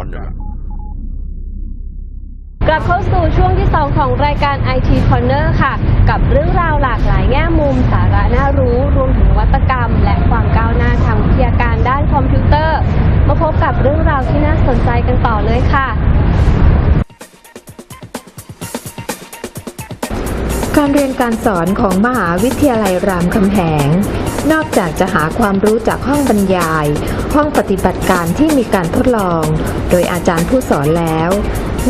อนเนี่ยกลับเข้าสู่ช่วงที่ 2 ของรายการ IT Corner ค่ะ กับเรื่องราวหลากหลายแง่มุม สาระน่ารู้ รวมถึงนวัตกรรม และความก้าวหน้าทางวิทยาการด้านคอมพิวเตอร์ มาพบกับเรื่องราวที่น่าสนใจกันต่อเลยค่ะการเรียนการสอนของมหาวิทยาลัยรามคำแหง นอกจากจะหาความรู้จากห้องบรรยาย ห้องปฏิบัติการที่มีการทดลอง โดยอาจารย์ผู้สอนแล้ว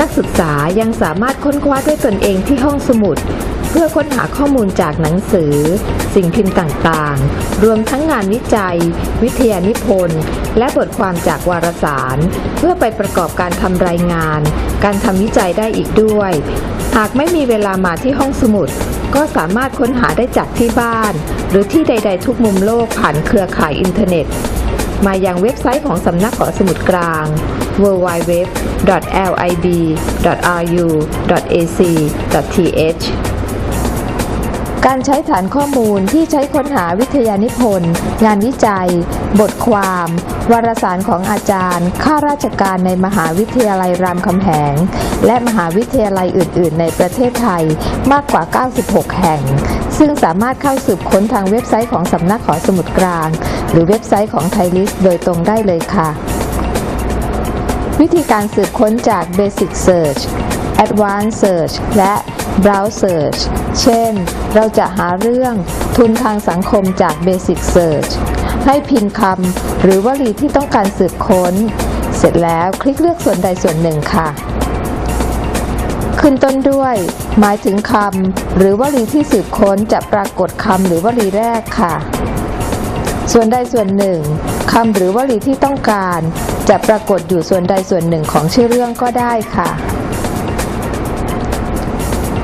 นักศึกษายังสามารถค้นคว้าด้วยตนเองที่ห้องสมุด เพื่อค้นหาข้อมูลจากหนังสือ สิ่งพิมพ์ต่างๆ รวมทั้งงานวิจัย วิทยานิพนธ์ และบทความจากวารสาร เพื่อไปประกอบการทำรายงาน การทำวิจัยได้อีกด้วย หากไม่มีเวลามาที่ห้องสมุด ก็สามารถค้นหาได้จากที่บ้าน หรือที่ใด ๆ ทุกมุมโลกผ่านเครือข่ายอินเทอร์เน็ต มายังเว็บไซต์ของสำนักหอสมุดกลาง www.lib.ru.ac.th การใช้ฐานข้อมูลที่ใช้ค้นหาวิทยานิพนธ์ งานวิจัย บทความ วารสารของอาจารย์ ข้าราชการในมหาวิทยาลัยรามคำแหง และมหาวิทยาลัยอื่น ๆ ในประเทศไทยมากกว่า 96 แห่ง ซึ่งสามารถเข้าสืบค้นทางเว็บไซต์ของสำนักขอสมุดกลาง หรือเว็บไซต์ของไทยลิสโดยตรงได้เลยค่ะ วิธีการสืบค้นจาก Basic Search Advanced Search และ Browse Search เช่น เราจะหาเรื่องทุนทางสังคมจาก Basic Search ให้พิมพ์คำหรือวลีที่ต้องการสืบค้น เสร็จแล้วคลิกเลือกส่วนใดส่วนหนึ่งค่ะ ขึ้นต้นด้วย หมายถึงคำหรือวลีที่สืบค้นจะปรากฏคำหรือวลีแรกค่ะ ส่วนใดส่วนหนึ่งคำหรือวลีที่ต้องการ จะปรากฏอยู่ส่วนใดส่วนหนึ่งของชื่อเรื่องก็ได้ค่ะ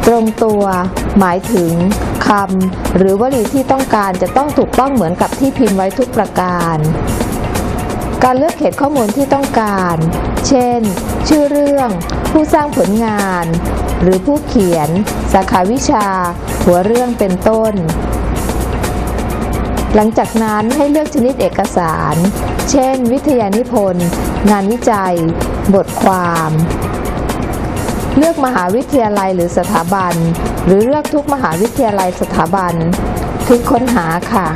ตรงตัว หมายถึงคำหรือวลีที่ต้องการจะต้องถูกต้องเหมือนกับที่พิมพ์ไว้ทุกประการ การเลือกเขตข้อมูลที่ต้องการ เช่น ชื่อเรื่อง ผู้สร้างผลงาน หรือผู้เขียน สาขาวิชา หัวเรื่องเป็นต้น หลังจากนั้นให้เลือกชนิดเอกสาร เช่น วิทยานิพนธ์ งานวิจัย บทความ เลือกมหาวิทยาลัยหรือสถาบัน หรือเลือกทุกมหาวิทยาลัยสถาบัน คลิกค้นหาค่ะ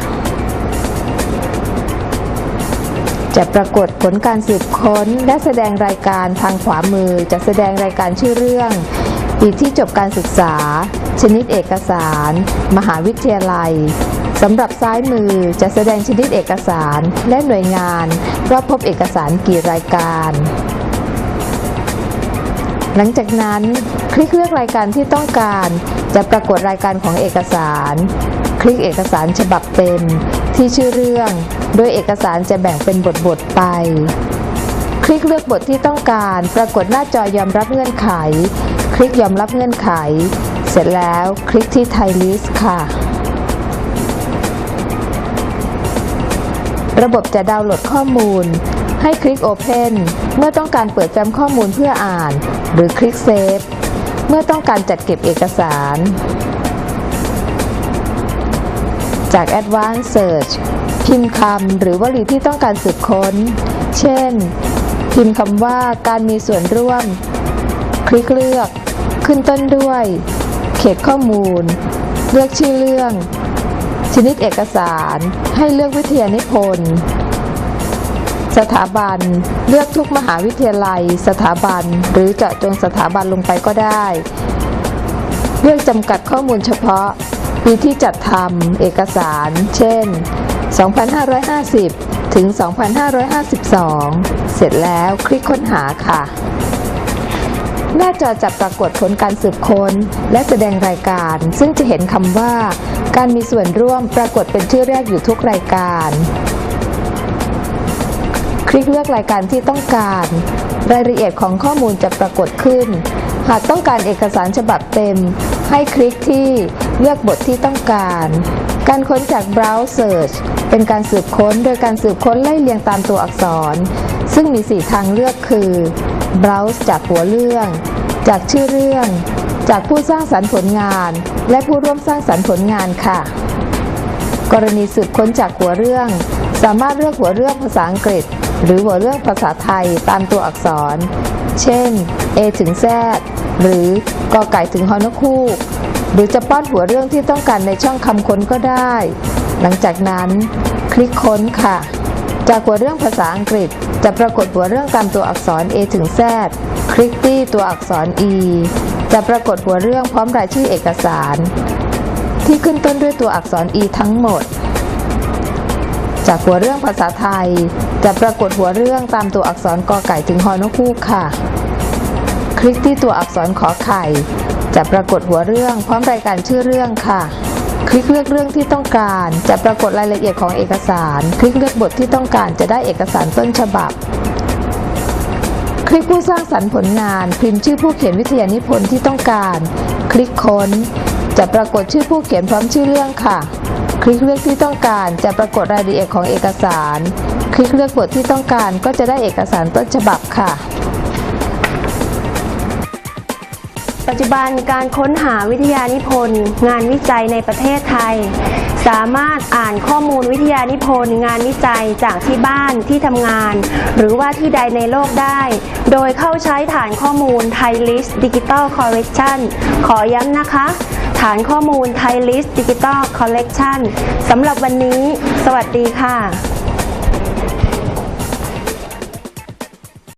จะปรากฏผลการสืบค้นและแสดงรายการทางขวามือ จะแสดงรายการชื่อเรื่องปีที่จบการศึกษา ชนิดเอกสาร มหาวิทยาลัยสำหรับซ้ายมือจะแสดงชนิดเอกสาร และหน่วยงานว่าพบเอกสารกี่รายการ หลังจากนั้นคลิกเลือกรายการที่ต้องการ จะปรากฏรายการของเอกสาร คลิกเอกสารฉบับเต็มที่ชื่อเรื่อง โดยเอกสารจะแบ่งเป็นบทบทๆไป คลิกเลือกบทที่ต้องการ ปรากฏหน้าจอยอมรับเงื่อนไข คลิกยอมรับเงื่อนไข เสร็จแล้วคลิกที่ Thai List ค่ะ ระบบจะดาวน์โหลดข้อมูล ให้คลิก Open เมื่อต้องการเปิดแฟ้มข้อมูลเพื่ออ่าน หรือคลิก Save เมื่อต้องการจัดเก็บเอกสาร จาก Advanced Search พิมพ์คำหรือวลีที่ต้องการสืบค้น เช่น พิมพ์คำว่าการมีส่วนร่วม คลิกเลือก ขึ้นต้นด้วย เขตข้อมูล เลือกชื่อเรื่อง ชนิดเอกสาร ให้เลือกวิทยานิพนธ์ สถาบัน เลือกทุกมหาวิทยาลัย สถาบัน หรือเจาะจงสถาบันลงไปก็ได้ เลือกจำกัดข้อมูลเฉพาะ ปีที่จัดทำเอกสาร เช่น 2550 ถึง 2552 เสร็จแล้วคลิกค้นหาค่ะ หน้าจอจะปรากฏผลการสืบค้น และแสดงรายการ ซึ่งจะเห็นคำว่า การมีส่วนร่วมปรากฏเป็นชื่อแรกอยู่ทุกรายการ ลิกเลือกรายการที่ต้องการ รายละเอียดของข้อมูลจะปรากฏขึ้น หากต้องการเอกสารฉบับเต็ม ให้คลิกที่เลือกบทที่ต้องการ การค้นจาก Browse Search เป็นการสืบค้นโดยการสืบค้นไล่เรียงตามตัวอักษร ซึ่งมี 4 ทางเลือกคือ Browse จากหัวเรื่อง จากชื่อเรื่อง จากผู้สร้างสรรค์ผลงาน และผู้ร่วมสร้างสรรค์ผลงานค่ะ กรณีสืบค้นจากหัวเรื่อง สามารถเลือกหัวเรื่องภาษาอังกฤษ หรือหัวเรื่องภาษาไทยตามตัวอักษร เช่น A ถึง Z หรือกอไก่ถึงฮอนคูกหรือจะป้อนหัวเรื่องที่ต้องการในช่องคำค้นก็ได้ หลังจากนั้น คลิกค้นค่ะ จากหัวเรื่องภาษาอังกฤษ จะปรากฏหัวเรื่องตามตัวอักษร A ถึง Z คลิกที่ตัวอักษร E จะปรากฏหัวเรื่องพร้อมรายชื่อเอกสาร ที่ขึ้นต้นด้วยตัวอักษร E ทั้งหมด จากหัวเรื่องภาษาไทย จะปรากฏหัวเรื่องตามตัวอักษรกอไก่ถึงฮอนกฮูกค่ะ คลิกที่ตัวอักษรขอไข่ จะปรากฏหัวเรื่องพร้อมรายการชื่อเรื่องค่ะ คลิกเลือกเรื่องที่ต้องการ จะปรากฏรายละเอียดของเอกสาร คลิกเลือกบทที่ต้องการจะได้เอกสารต้นฉบับ คลิกผู้สร้างสรรค์ผลงาน พิมพ์ชื่อผู้เขียนวิทยานิพนธ์ที่ต้องการ คลิกค้น จะปรากฏชื่อผู้เขียนพร้อมชื่อเรื่องค่ะ คลิกเลือกที่ต้องการจะปรากฏรายละเอียดของเอกสาร คลิกเลือกบทที่ต้องการก็จะได้เอกสารต้นฉบับค่ะ ปัจจุบันการค้นหาวิทยานิพนธ์ งานวิจัยในประเทศไทย สามารถอ่านข้อมูลวิทยานิพนธ์ งานวิจัยจากที่บ้านที่ทำงาน หรือว่าที่ใดในโลกได้ โดยเข้าใช้ฐานข้อมูล Thai List Digital Collection ขอย้ำนะคะ ฐานข้อมูลไทยลิสต์ดิจิตอลคอลเลกชันสำหรับวันนี้ สวัสดีค่ะ